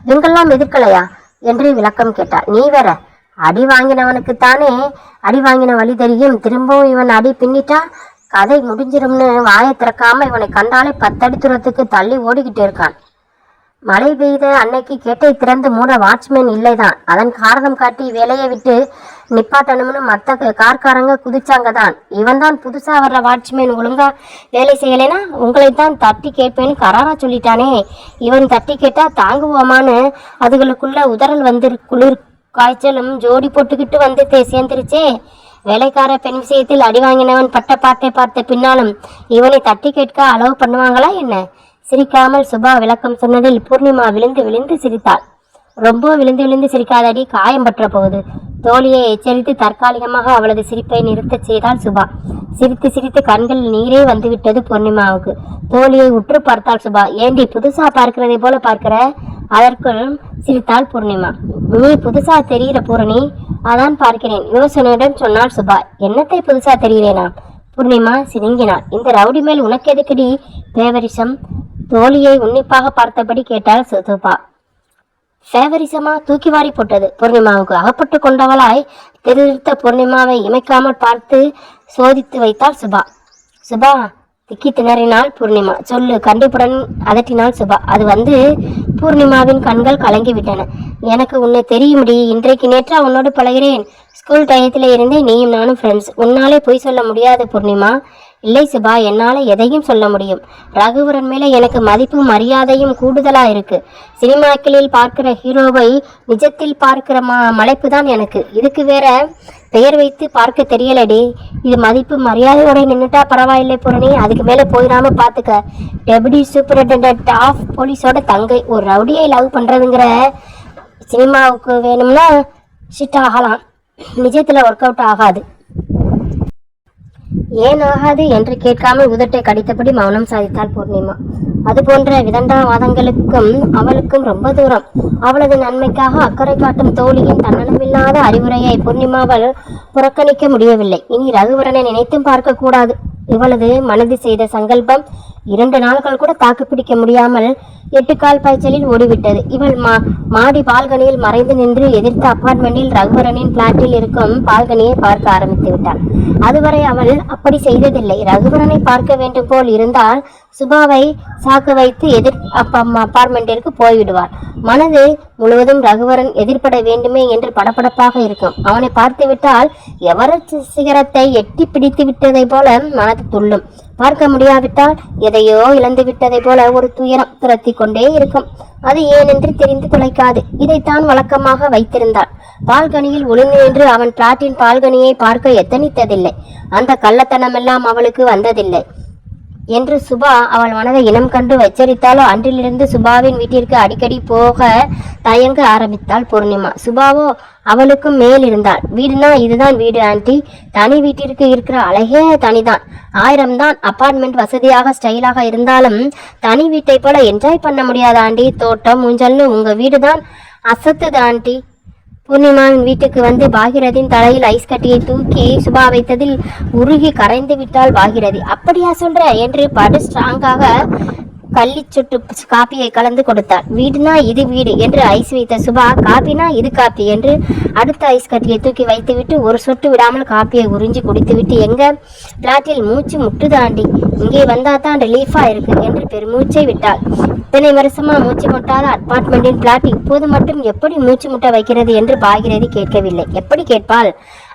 இவங்கெல்லாம் எதிர்க்கலையா? என்று விளக்கம் கேட்டார். நீ வேற அடி வாங்கினவனுக்கு தானே அடி வாங்கின வழி தெரியும். திரும்பவும் இவன் அடி பின்னிட்டா கதை முடிஞ்சிரும்னு வாயை திறக்காம இவனை கண்டாலே பத்தடி தூரத்துக்கு தள்ளி ஓடிக்கிட்டு இருக்கான். மழை பெய்த அன்னைக்கு கேட்டை திறந்து மூட வாட்ச்மேன் இல்லைதான். அதன் காரணம் காட்டி வேலையை விட்டு நிப்பாட்டணும்னு மற்ற கார்காரங்க குதிச்சாங்க தான் இவன் தான் புதுசா வர்ற வாட்ச்மேன் ஒழுங்கா வேலை செய்யலைன்னா உங்களை தான் தட்டி கேட்பேன்னு கராரா சொல்லிட்டானே. இவன் தட்டி கேட்டா தாங்குவோமான்னு அதுகளுக்குள்ள உதறல் வந்து குளிர் காய்ச்சலும் ஜோடி போட்டுக்கிட்டு வந்து சேர்ந்துருச்சே. வேலைக்கார பெண் விஷயத்தில் அடி வாங்கினவன் பட்ட பாட்டை பார்த்த பின்னாலும் இவனை தட்டி கேட்க அளவு பண்ணுவாங்களா என்ன? சிரிக்காமல் சுபா விளக்கம் சொன்னதில் பூர்ணிமா விழுந்து விழுந்து சிரித்தாள். ரொம்ப விழுந்து விழுந்து சிரிக்காதடி காயம் பற்ற போகுது. தோழியை எச்சரித்து தற்காலிகமாக அவளது சிரிப்பை நிறுத்தச் செய்தாள் சுபா. சிரித்து சிரித்து கண்களில் நீரே வந்துவிட்டது பூர்ணிமாவுக்கு. தோழியை உற்று பார்த்தாள் சுபா. ஏண்டி புதுசா பார்க்கிறதை போல பார்க்கிற? அதற்குள் சிரித்தாள் பூர்ணிமா. நீ புதுசா தெரிகிற பூரணி. அதான் பார்க்கிறேன். யோசனையுடன் சொன்னாள் சுபா. என்னத்தை புதுசா தெரிகிறேனா பூர்ணிமா சிரிங்கினாள் இந்த ரவுடி மேல் உனக்கு எதுக்குடி பேவரிசம்? தோழியை உன்னிப்பாக பார்த்தபடி கேட்டாள் சுபா. சேவரிசமா தூக்கி வாரி போட்டது. பூர்ணிமாவுக்கு அகப்பட்டு கொண்டவளாய் திருத்த பூர்ணிமாவை இமைக்காமல் பார்த்து சோதித்து வைத்தாள் சுபா. சுபா திக்கி திணறினாள் பூர்ணிமா. சொல்லு கண்டிப்புடன் அதட்டினாள் சுபா. அது வந்து பூர்ணிமாவின் கண்கள் கலங்கிவிட்டன. எனக்கு உன்னை தெரியும்டி இன்றைக்கு நேற்றா உன்னோடு பழகிறேன். ஸ்கூல் டயத்தில் இருந்தே நீயும் நானும் ஃப்ரெண்ட்ஸ் உன்னாலே பொய் சொல்ல முடியாது பூர்ணிமா. இல்லை சுபா என்னால் எதையும் சொல்ல முடியும். ரகுவரன் மேலே எனக்கு மதிப்பும் மரியாதையும் கூடுதலாக இருக்கு. சினிமாக்களில் பார்க்கிற ஹீரோவை நிஜத்தில் பார்க்கிற மா மலைப்பு தான் எனக்கு. இதுக்கு வேற பெயர் வைத்து பார்க்க தெரியலடி. இது மதிப்பு மரியாதையோட நின்னுட்டா பரவாயில்லை பூரணி. அதுக்கு மேலே போயிடாம பார்த்துக்க டெபுடி சூப்பரிண்டென்டென்ட் ஆஃப் போலீஸோட தங்கை. ஒரு ரவுடியை லவ் பண்ணுறதுங்கிற சினிமாவுக்கு வேணும்னா ஷிட் ஆகலாம். நிஜத்தில் ஒர்க் அவுட் ஆகாது. ஏன் ஆகாது என்று கேட்காமல் உதட்டை கடித்தபடி மௌனம் சாதித்தாள் பூர்ணிமா. அது போன்ற விதண்டாவாதங்களுக்கும் அவளுக்கும் ரொம்ப தூரம். அவளது நன்மைக்காக அக்கறை காட்டும் தோழியின் தன்னலமில்லாத அறிவுரையை பூர்ணிமாவால் புறக்கணிக்க முடியவில்லை. இனி ரகுவரனை நினைத்தும் பார்க்கக்கூடாது. இவளது மனது செய்த சங்கல்பம் இரண்டு நாட்கள் கூட தாக்கு பிடிக்க முடியாமல் எட்டுக்கால் பாய்ச்சலில் ஓடிவிட்டது. இவள் மா மாடி பால்கனியில் மறைந்து நின்று எதிர்த்த அப்பார்ட்மெண்டில் ரகுவரனின் பிளாட்டில் இருக்கும் பால்கனியை பார்க்க ஆரம்பித்து விட்டாள். அதுவரை அவள் அப்படி செய்ததில்லை. ரகுவரனை பார்க்க வேண்டும் போல் இருந்தால் சுபாவை சாக்க வைத்து எதிர் அப்பார்ட்மெண்டிற்கு போய்விடுவாள் மனது முழுவதும் ரகுவரன் எதிர்ப்பட வேண்டுமே என்று படபடப்பாக இருக்கும். அவனை பார்த்து விட்டால் சிகரத்தை எட்டி பிடித்து விட்டதை போல மனது துள்ளும். பார்க்க முடியாவிட்டால் எதையோ இழந்து விட்டதை போல ஒரு துயரம் துரத்தி கொண்டே இருக்கும். அது ஏனென்று தெரிந்து துளைக்காது. இதைத்தான் வழக்கமாக வைத்திருந்தாள். பால்கனியில் ஒளிந்து நின்று அவன் பிளாட்டின் பால்கனியை பார்க்க எத்தனித்ததில்லை. அந்த கள்ளத்தனமெல்லாம் அவளுக்கு வந்ததில்லை. என்று சுபா அவள் மனதை இனம் கண்டு எச்சரித்தாலோ அன்றிலிருந்து சுபாவின் வீட்டிற்கு அடிக்கடி போக தயங்க ஆரம்பித்தாள் பூர்ணிமா. சுபாவோ அவளுக்கும் மேல் இருந்தாள். வீடுனா இதுதான் வீடு ஆண்டி. தனி வீட்டிற்கு இருக்கிற அழகே தனிதான். ஆயிரம் தான் அப்பார்ட்மெண்ட் வசதியாக ஸ்டைலாக இருந்தாலும் தனி வீட்டை போல என்ஜாய் பண்ண முடியாது ஆண்டி. தோட்டம் ஊஞ்சல்னு உங்க வீடுதான் அசத்துது ஆண்டி. பூர்ணிமாவின் வீட்டுக்கு வந்து பாகிரதின் தலையில் ஐஸ் கட்டியை தூக்கி சுபா வைத்ததில் உருகி கரைந்து விட்டாள் பாகிரதி. அப்படியா சொல்ற? என்று படு ஸ்ட்ராங்காக கள்ளி சுட்டு காப்பியை கலந்து கொடுத்தாள். வீடுனா இது வீடு என்று ஐஸ் வைத்த சுபா காப்பினா இது காப்பி என்று அடுத்த ஐஸ் கட்டியை தூக்கி வைத்துவிட்டு ஒரு சொட்டு விடாமல் காப்பியை உறிஞ்சி குடித்துவிட்டு எங்க? பிளாட்டில் மூச்சு முட்டு தாண்டி இங்கே வந்தா தான் ரிலீஃபா இருக்கு என்று பெருமூச்சை விட்டாள். இத்தனை வருஷமா மூச்சு முட்டாத அப்பார்ட்மெண்டின் பிளாட் இப்போது மட்டும் எப்படி மூச்சு முட்ட வைக்கிறது என்று பாகிரதி கேட்கவில்லை. எப்படி கேட்பாள்?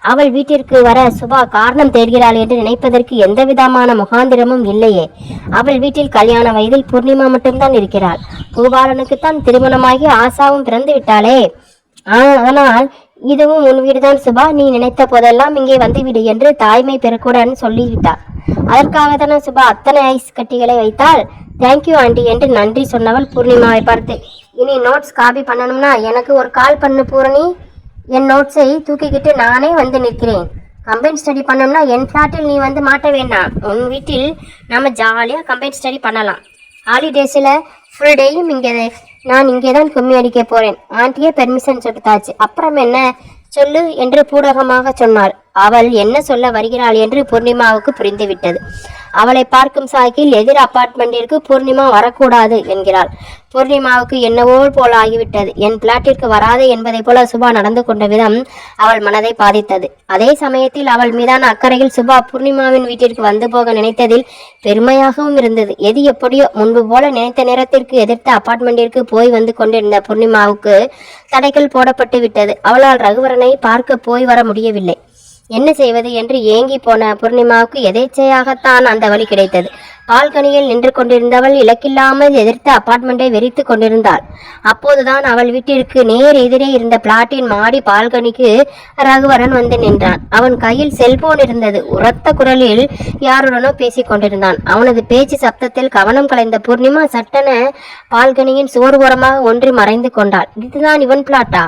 அவள் வீட்டிற்கு வர சுபா காரணம் தேடுகிறாள் என்று நினைப்பதற்கு எந்த விதமான முகாந்திரமும் இல்லையே. அவள் வீட்டில் கல்யாண வயதில் பூர்ணிமா மட்டும்தான் இருக்கிறாள். பூபாலனுக்குத்தான் திருமணமாகி ஆசாவும் பிறந்து விட்டாளே. ஆ- ஆனால் இதுவும் உன் வீடுதான் சுபா. நீ நினைத்த போதெல்லாம் இங்கே வந்துவிடு என்று தாய்மை பெருக்குடன் சொல்லிவிட்டாள். அதற்காக தானே சுபா அத்தனை ஐஸ் கட்டிகளை வைத்தால் தேங்க்யூ ஆண்டி என்று நன்றி சொன்னவள் பூர்ணிமாவை பார்த்து. இனி நோட்ஸ் காப்பி பண்ணணும்னா எனக்கு ஒரு கால் பண்ணு பூரணி. என் நோட்ஸை தூக்கிக்கிட்டு நானே வந்து நிற்கிறேன். கம்பைன் ஸ்டடி பண்ணோம்னா என் ஃப்ளாட்டில் நீ வந்து மாட்ட வேண்டாம். உன் வீட்டில் நம்ம ஜாலியாக கம்பைன் ஸ்டடி பண்ணலாம். ஹாலிடேஸில் ஃபுல் டேயும் இங்கே நான் இங்கே தான் கும்மி அடிக்க போகிறேன் ஆண்டியே பெர்மிஷன் கொடுத்தாச்சு. அப்புறம் என்ன சொல்லு என்று பூடகமாக சொன்னார். அவள் என்ன சொல்ல வருகிறாள் என்று பூர்ணிமாவுக்கு புரிந்துவிட்டது. அவளை பார்க்கும் சாக்கில் எதிர் அப்பார்ட்மெண்டிற்கு பூர்ணிமா வரக்கூடாது என்கிறாள். பூர்ணிமாவுக்கு என்னவோ போல ஆகிவிட்டது. என் பிளாட்டிற்கு வராதே என்பதை போல சுபா நடந்து கொண்ட விதம் அவள் மனதை பாதித்தது. அதே சமயத்தில் அவள் மீதான அக்கறையில் சுபா பூர்ணிமாவின் வீட்டிற்கு வந்து போக நினைத்ததில் பெருமையாகவும் இருந்தது. எது எப்படியோ முன்பு போல நினைத்த நேரத்திற்கு எதிர்த்த அப்பார்ட்மெண்டிற்கு போய் வந்து கொண்டிருந்த பூர்ணிமாவுக்கு தடைகள் போடப்பட்டு விட்டது அவளால் ரகுவரனை பார்க்க போய் வர முடியவில்லை. என்ன செய்வது என்று ஏங்கி போன பூர்ணிமாவுக்கு எதேச்சையாகத்தான் அந்த வழி கிடைத்தது. பால்கனியில் நின்று கொண்டிருந்தவள் இலக்கில்லாமல் எதிர்த்த அபார்ட்மெண்ட்டை வெறித்து கொண்டிருந்தாள். அப்போதுதான் அவள் வீட்டிற்கு நேர் எதிரே இருந்த பிளாட்டின் மாடி பால்கனிக்கு ரகுவரன் வந்து நின்றான். அவன் கையில் செல்போன் இருந்தது. உரத்த குரலில் யாருடனோ பேசிக் கொண்டிருந்தான். அவனது பேச்சு சப்தத்தில் கவனம் கலைந்த பூர்ணிமா சட்டென பால்கனியின் சுவர் ஓரமாக ஒன்றி மறைந்து கொண்டாள். இதுதான் இவன் பிளாட்டா?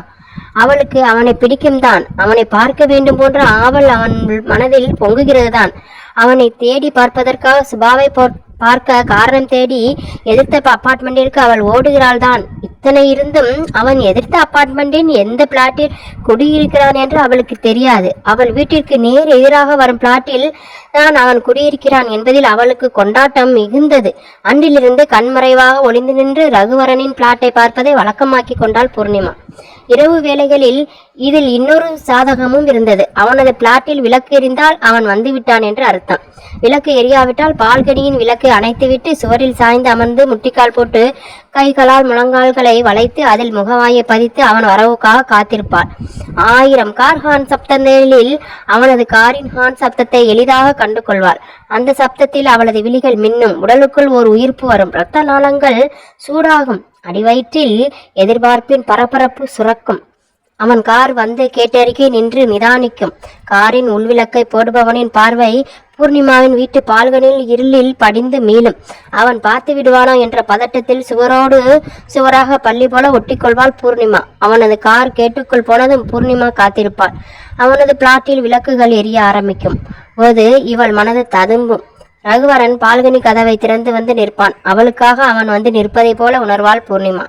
அவளுக்கு அவனை பிடிக்கும் தான். அவனை பார்க்க வேண்டும் போன்ற ஆவல் அவன் மனதில் பொங்குகிறது தான். அவனை தேடி பார்ப்பதற்காக சுபாவை போ- பார்க்க காரணம் தேடி எதிர்த்த அபார்ட்மெண்டிற்கு அவள் ஓடுகிறாள் தான். இத்தனை இருந்தும் அவன் எதிர்த்த அபார்ட்மெண்டின் எந்த பிளாட்டில் குடியிருக்கிறான் என்று அவளுக்கு தெரியாது. அவள் வீட்டிற்கு நேர் எதிராக வரும் பிளாட்டில் தான் அவன் குடியிருக்கிறான் என்பதில் அவளுக்கு கொண்டாட்டம் மிகுந்தது. அன்றிலிருந்து கண்மறைவாக ஒளிந்து நின்று ரகுவரனின் பிளாட்டை பார்ப்பதை வழக்கமாக்கி கொண்டாள் பூர்ணிமா. இரவு வேளைகளில் இதில் இன்னொரு சாதகமும் இருந்தது. அவனது பிளாட்டில் விளக்கு எரிந்தால் அவன் வந்து விட்டான் என்று அர்த்தம். விளக்கு எரியாவிட்டால் பால்கனியின் விளக்கு அணைத்துவிட்டு சுவரில் சாய்ந்து அமர்ந்து முட்டிக்கால் போட்டு கைகளால் முழங்கால்களை வளைத்து அதில் முகவாயை பதித்து அவன் வரவுக்காக காத்திருப்பார் ஆயிரம் கார் ஹான் சப்தங்களில் அவனது காரின் ஹான் சப்தத்தை எளிதாக கண்டு கொள்வாள் அந்த சப்தத்தில் அவளது விழிகள் மின்னும் உடலுக்குள் ஒரு உயிர்ப்பு வரும். இரத்த நாளங்கள் சூடாகும். அடிவயிற்றில் எதிர்பார்ப்பின் பரபரப்பு சுரக்கும். அவன் கார் வந்து கேட்டருகே நின்று நிதானிக்கும். காரின் உள்விளக்கை போடுபவனின் பார்வை பூர்ணிமாவின் வீட்டு பால்கனில் இருளில் படிந்து மீளும். அவன் பார்த்து விடுவானோ என்ற பதட்டத்தில் சுவரோடு சுவராக பள்ளி போல ஒட்டிக்கொள்வாள் பூர்ணிமா. அவனது கார் கேட்டுக்குள் போனதும் பூர்ணிமா காத்திருப்பாள். அவனது பிளாட்டில் விளக்குகள் எரிய ஆரம்பிக்கும். போது இவள் மனது ததும்பும். ரகுவரன் பால்கனி கதவை திறந்து வந்து நிற்பான். அவளுக்காக அவன் வந்து நிற்பதைப் போல உணர்வாள் பூர்ணிமா.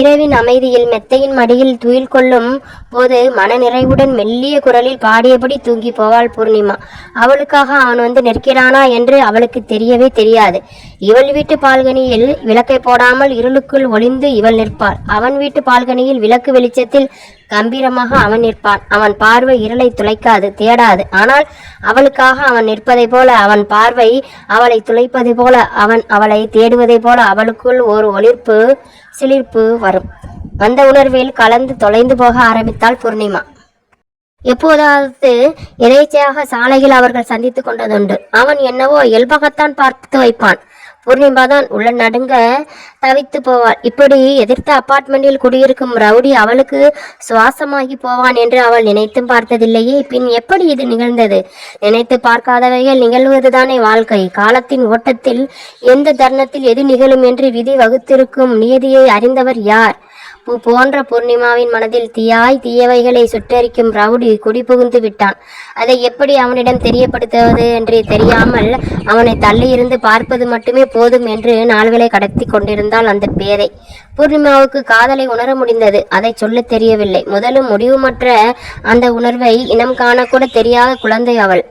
இரவின் அமைதியில் மெத்தையின் மடியில் துயில் கொள்ளும் போது மனநிறைவுடன் மெல்லிய குரலில் பாடியபடி தூங்கி போவாள் பூர்ணிமா. அவளுக்காக அவன் வந்து நிற்கிறானா என்று அவளுக்கு தெரியவே தெரியாது. இவள் வீட்டு பால்கனியில் விளக்கை போடாமல் இருளுக்குள் ஒளிந்து இவள் நிற்பாள். அவன் வீட்டு பால்கனியில் விளக்கு வெளிச்சத்தில் கம்பீரமாக அவன் நிற்பான். அவன் பார்வை இருளை துளைக்காது தேடாது. ஆனால் அவளுக்காக அவன் நிற்பதைப் போல அவன் பார்வை அவளை துளைப்பது போல அவன் அவளை தேடுவதைப் போல அவளுக்குள் ஒரு ஒளிர்ப்பு சிலிர்ப்பு வரும். அந்த உணர்வில் கலந்து தொலைந்து போக ஆரம்பித்தாள் பூர்ணிமா. எப்போதாவது எதேச்சையாக சாலையில் அவர்கள் சந்தித்துக் கொண்டதுண்டு. அவன் என்னவோ இயல்பாகத்தான் பார்த்து வைப்பான். பூர்ணிமா தான் உள்ள நடுங்க தவித்து போவாள். இப்படி எதிர்த்த அபார்ட்மெண்டில் குடியிருக்கும் ரவுடி அவளுக்கு சுவாசமாகி போவான் என்று அவள் நினைத்தும் பார்த்ததில்லையே. பின் எப்படி இது நிகழ்ந்தது? நினைத்து பார்க்காதவைகள் நிகழ்வதுதானே வாழ்க்கை. காலத்தின் ஓட்டத்தில் எந்த தருணத்தில் எது நிகழும் என்று விதி வகுத்திருக்கும் நியதியை அறிந்தவர் யார்? பூ போன்ற பூர்ணிமாவின் மனதில் தீயாய் தீயவைகளை சுட்டரிக்கும் ரவுடி குடிபுகுந்து விட்டான். அதை எப்படி அவனிடம் தெரியப்படுத்துவது என்று தெரியாமல் அவனை தள்ளியிருந்து பார்ப்பது மட்டுமே போதும் என்று நாள்களை கடத்தி கொண்டிருந்தாள் அந்த பேதை. பூர்ணிமாவுக்கு காதலை உணர முடிந்தது. அதை சொல்ல தெரியவில்லை. முதலும் முடிவுமற்ற அந்த உணர்வை இனம் காணக்கூட தெரியாத குழந்தை அவள்.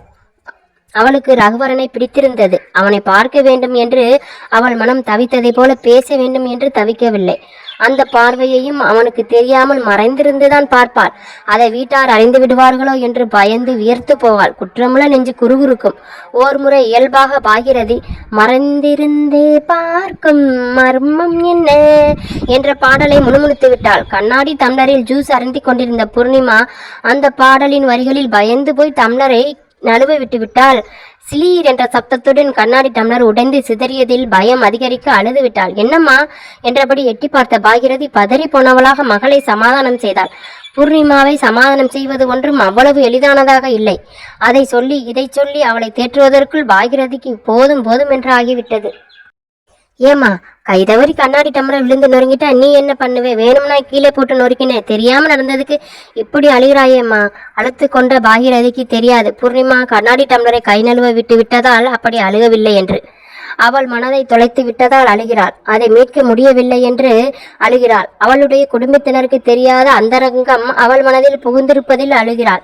அவளுக்கு ரகுவரனை பிடித்திருந்தது. அவனை பார்க்க வேண்டும் என்று அவள் மனம் தவித்ததை போல பேச வேண்டும் என்று தவிக்கவில்லை. அந்த பார்வையையும் அவனுக்கு தெரியாமல் மறைந்திருந்துதான் பார்ப்பாள். அதை வீட்டார் அறிந்து விடுவார்களோ என்று பயந்து வியர்த்து போவாள். குற்றமுள்ள நெஞ்சு குறுகுறுக்கும். ஓர் முறை இயல்பாக பாகிரதி மறைந்திருந்தே பார்க்கும் மர்மம் என்ன? என்ற பாடலை முணுமுணுத்து விட்டாள். கண்ணாடி டம்ளரில் ஜூஸ் அருந்தி கொண்டிருந்த பூர்ணிமா அந்த பாடலின் வரிகளில் பயந்து போய் டம்ளரை நழுவ விட்டுவிட்டால் சிலீர் என்ற சப்தத்துடன் கண்ணாடி டம்ளர் உடைந்து சிதறியதில் பயம் அதிகரிக்க அழுது விட்டாள் என்னம்மா? என்றபடி எட்டி பார்த்த பாகிரதி பதறி போனவளாக மகளை சமாதானம் செய்தாள். பூர்ணிமாவை சமாதானம் செய்வது ஒன்றும் அவ்வளவு எளிதானதாக இல்லை. அதை சொல்லி இதை சொல்லி அவளை தேற்றுவதற்குள் பாகிரதிக்கு போதும் போதும் என்று ஆகிவிட்டது ஏமா கைதவறி கண்ணாடி டம்ளர் விழுந்து நொறுங்கிட்டா நீ என்ன பண்ணுவே? வேணும்னா கீழே போட்டு நொறுக்கினேன் தெரியாம நடந்ததுக்கு இப்படி அழுகிறாயேம்மா. அழுத்து கொண்ட பாகிரதிக்கு தெரியாது. பூர்ணிமா கண்ணாடி டம்ளரை கை நழுவ விட்டு விட்டதால் அப்படி அழுகவில்லை என்று. அவள் மனதை தொலைத்து விட்டதால் அழுகிறாள். அதை மீட்க முடியவில்லை என்று அழுகிறாள். அவளுடைய குடும்பத்தினருக்கு தெரியாத அந்தரங்கம் அவள் மனதில் புகுந்திருப்பதில் அழுகிறாள்.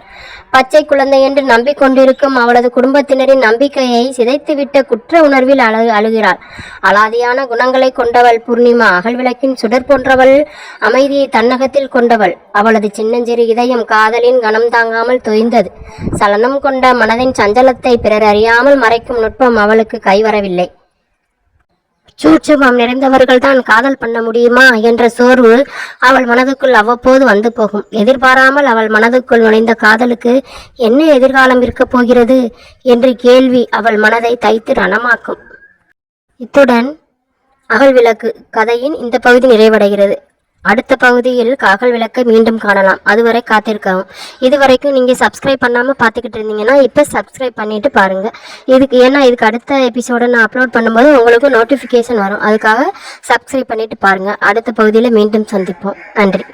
பச்சை குழந்தை என்று நம்பிக்கொண்டிருக்கும் அவளது குடும்பத்தினரின் நம்பிக்கையை சிதைத்துவிட்ட குற்ற உணர்வில் அழு அழுகிறாள். அலாதியான குணங்களை கொண்டவள் பூர்ணிமா அகல் விளக்கின் சுடர் போன்றவள் அமைதியை தன்னகத்தில் கொண்டவள். அவளது சின்னஞ்சிறு இதயம் காதலின் கனம் தாங்காமல் தொய்ந்தது. சலனம் கொண்ட மனதின் சஞ்சலத்தை பிறர் அறியாமல் மறைக்கும் நுட்பம் அவளுக்கு கைவரவில்லை சூட்சமம் நிறைந்தவர்கள் தான் காதல் பண்ண முடியுமா என்ற சோர்வு அவள் மனதுக்குள் அவ்வப்போது வந்து போகும். எதிர்பாராமல் அவள் மனதுக்குள் நுழைந்த காதலுக்கு என்ன எதிர்காலம் இருக்கப் போகிறது என்று கேள்வி அவள் மனதை தைத்து ரணமாக்கும். இத்துடன் அகல் விளக்கு கதையின் இந்த பகுதி நிறைவடைகிறது. அடுத்த பகுதியில் காகல் விளக்கை மீண்டும் காணலாம். அதுவரை காத்திருக்கவும். இதுவரைக்கும் நீங்கள் சப்ஸ்கிரைப் பண்ணாமல் பார்த்துக்கிட்டு இருந்தீங்கன்னா இப்போ சப்ஸ்கிரைப் பண்ணிட்டு பாருங்கள் இதுக்கு ஏன்னா இதுக்கு அடுத்த எபிசோடை நான் அப்லோட் பண்ணும்போது உங்களுக்கு நோட்டிஃபிகேஷன் வரும். அதுக்காக சப்ஸ்கிரைப் பண்ணிட்டு பாருங்கள் அடுத்த பகுதியில் மீண்டும் சந்திப்போம். நன்றி.